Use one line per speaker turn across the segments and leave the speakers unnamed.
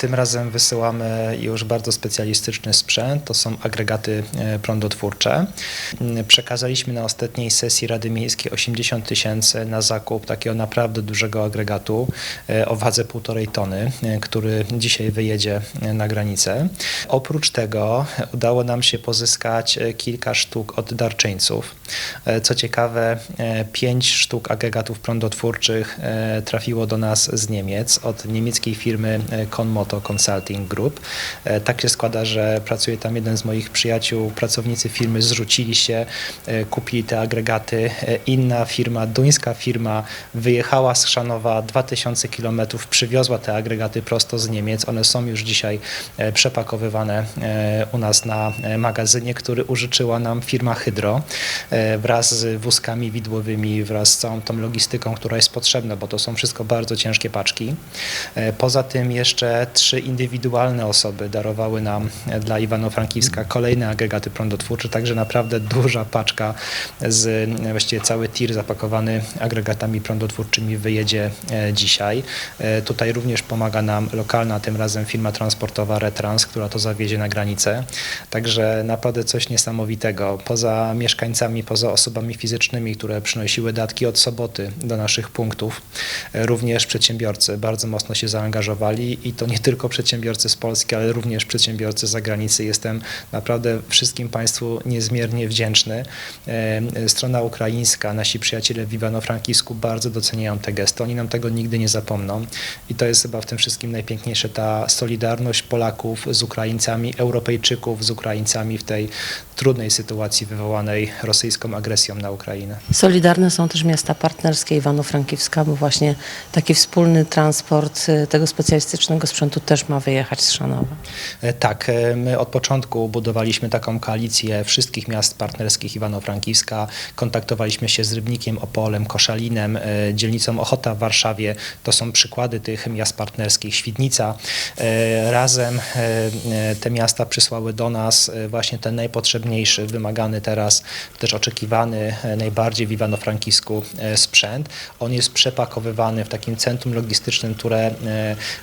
Tym razem wysyłamy już bardzo specjalistyczny sprzęt. To są agregaty e, prądotwórcze. Mm, Przekazaliśmy na ostatniej sesji Rady Miejskiej 80 tysięcy na zakup takiego naprawdę dużego agregatu e, o wadze 1,5 tony, e, który dzisiaj wyjedzie na granicę. Oprócz tego udało nam się pozyskać kilka sztuk od darczyńców. Co ciekawe, pięć sztuk agregatów prądotwórczych trafiło do nas z Niemiec od niemieckiej firmy e, Conmoto Consulting Group. E, Tak się składa, że pracuje tam jeden z moich przyjaciół, pracownicy firmy zrzucili się, e, kupili te agregaty. E, Inna firma, duńska firma wyjechała z Chrzanowa 2000 km, przywiozła te agregaty prosto z Niemiec. One są już dzisiaj przepakowywane u nas na magazynie, który użyczyła nam firma Hydro wraz z wózkami widłowymi, wraz z całą tą logistyką, która jest potrzebna, bo to są wszystko bardzo ciężkie paczki. Poza tym jeszcze trzy indywidualne osoby darowały nam e, dla Iwano-Frankiwska kolejne agregaty prądotwórcze, także naprawdę duża paczka z e, właściwie cały tir zapakowany agregatami prądotwórczymi wyjedzie e, dzisiaj. Tutaj również pomaga nam lokalna, tym razem firma transportowa Retrans, która to zawiezie na granicę. Także naprawdę coś niesamowitego. Poza mieszkańcami, poza osobami fizycznymi, które przynosiły datki od soboty do naszych punktów, również przedsiębiorcy bardzo mocno się zaangażowali i to nie tylko przedsiębiorcy z Polski, ale również przedsiębiorcy z zagranicy. Jestem naprawdę wszystkim Państwu niezmiernie wdzięczny. E, Strona ukraińska, nasi przyjaciele w Iwano-Frankivsku bardzo doceniają te gesty. Oni nam tego nigdy nie zapomną i to jest chyba w tym wszystkim najpiękniejsze, ta solidarność Polaków z Ukraińcami, Europejczyków z Ukraińcami w tej trudnej sytuacji wywołanej rosyjską agresją na Ukrainę.
Solidarne są też miasta partnerskie Iwano-Frankiwska, bo właśnie taki wspólny transport y, tego specjalistycznego sprzętu też ma wyjechać z Szanowa.
E, Tak, e, my od początku budowaliśmy taką koalicję wszystkich miast partnerskich Iwano-Frankiwska. Kontaktowaliśmy się z Rybnikiem, Opolem, Koszalinem, e, dzielnicą Ochota w Warszawie. To są przykłady tych miast partnerskich. Świdnica. Razem te miasta przysłały do nas właśnie ten najpotrzebniejszy, wymagany teraz, też oczekiwany najbardziej w Iwano-Frankisku sprzęt. On jest przepakowywany w takim centrum logistycznym, które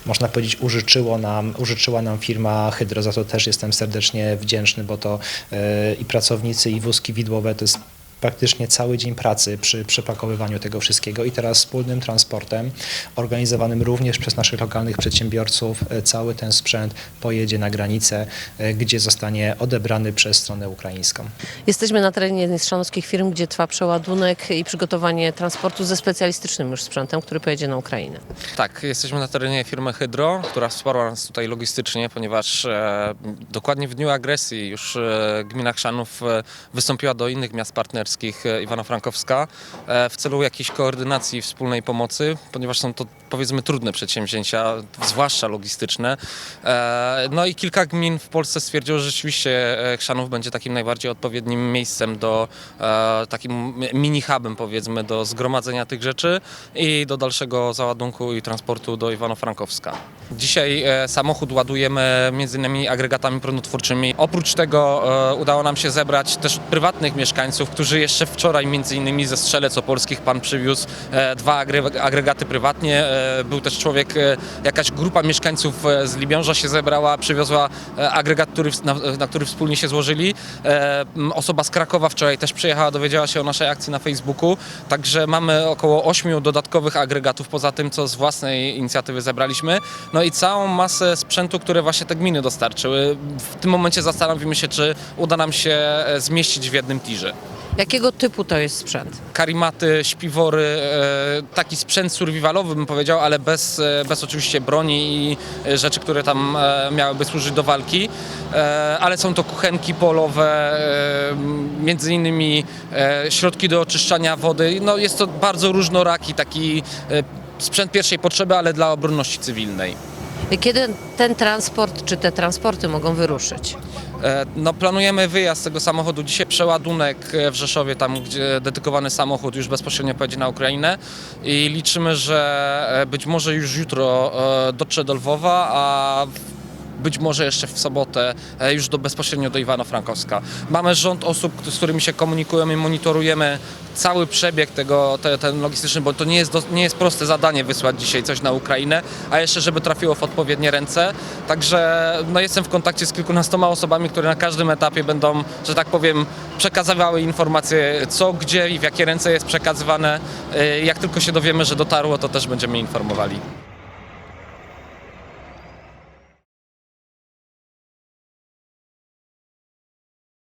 można powiedzieć użyczyło nam, użyczyła nam firma Hydro. Za to też jestem serdecznie wdzięczny, bo to e, i pracownicy, i wózki widłowe to jest praktycznie cały dzień pracy przy przepakowywaniu tego wszystkiego i teraz wspólnym transportem, organizowanym również przez naszych lokalnych przedsiębiorców, e, cały ten sprzęt pojedzie na granicę, e, gdzie zostanie odebrany przez stronę ukraińską.
Jesteśmy na terenie jednej z szanowskich firm, gdzie trwa przeładunek i przygotowanie transportu ze specjalistycznym już sprzętem, który pojedzie na Ukrainę.
Tak, jesteśmy na terenie firmy Hydro, która wsparła nas tutaj logistycznie, ponieważ e, dokładnie w dniu agresji już e, gmina Chrzanów e, wystąpiła do innych miast partnerskich e, Iwano-Frankowska e, w celu jakiejś koordynacji wspólnej pomocy, ponieważ są to powiedzmy trudne przedsięwzięcia, zwłaszcza logistyczne. E, no i kilka gmin w Polsce stwierdziło, że rzeczywiście Chrzanów będzie takim najbardziej odpowiednim miejscem do takim mini hubem powiedzmy do zgromadzenia tych rzeczy i do dalszego załadunku i transportu do Iwano-Frankowska. Dzisiaj e, samochód ładujemy między innymi agregatami prądotwórczymi. Oprócz tego e, udało nam się zebrać też prywatnych mieszkańców, którzy jeszcze wczoraj między innymi ze Strzelec Opolskich pan przywiózł e, dwa agre- agregaty prywatnie. Był też człowiek, jakaś grupa mieszkańców z Libiąża się zebrała, przywiozła agregat, który, na, na który wspólnie się złożyli. Osoba z Krakowa wczoraj też przyjechała, dowiedziała się o naszej akcji na Facebooku. Także mamy około ośmiu dodatkowych agregatów poza tym, co z własnej inicjatywy zebraliśmy. No i całą masę sprzętu, które właśnie te gminy dostarczyły. W tym momencie zastanowimy się, czy uda nam się e, zmieścić w jednym tirze.
Jakiego typu to jest sprzęt?
Karimaty, śpiwory, e, taki sprzęt survivalowy bym powiedział, ale bez, e, bez oczywiście broni i rzeczy, które tam miałyby służyć do walki. Ale są to kuchenki polowe, między innymi środki do oczyszczania wody. No jest to bardzo różnoraki taki sprzęt pierwszej potrzeby, ale dla obronności cywilnej.
Kiedy ten transport czy te transporty mogą wyruszyć?
E, No, planujemy wyjazd tego samochodu. Dzisiaj przeładunek e, w Rzeszowie, tam gdzie dedykowany samochód już bezpośrednio pojedzie na Ukrainę i liczymy, że e, być może już jutro dotrze do Lwowa, a być może jeszcze w sobotę e, już do, bezpośrednio do Iwano-Frankowska. Mamy rząd osób, z którymi się komunikujemy, monitorujemy cały przebieg tego, te, ten logistyczny, bo to nie jest, do, nie jest proste zadanie wysłać dzisiaj coś na Ukrainę, a jeszcze żeby trafiło w odpowiednie ręce. Także no, jestem w kontakcie z kilkunastoma osobami, które na każdym etapie będą, że tak powiem, przekazywały informacje co, gdzie i w jakie ręce jest przekazywane. E, Jak tylko się dowiemy, że dotarło, to też będziemy informowali.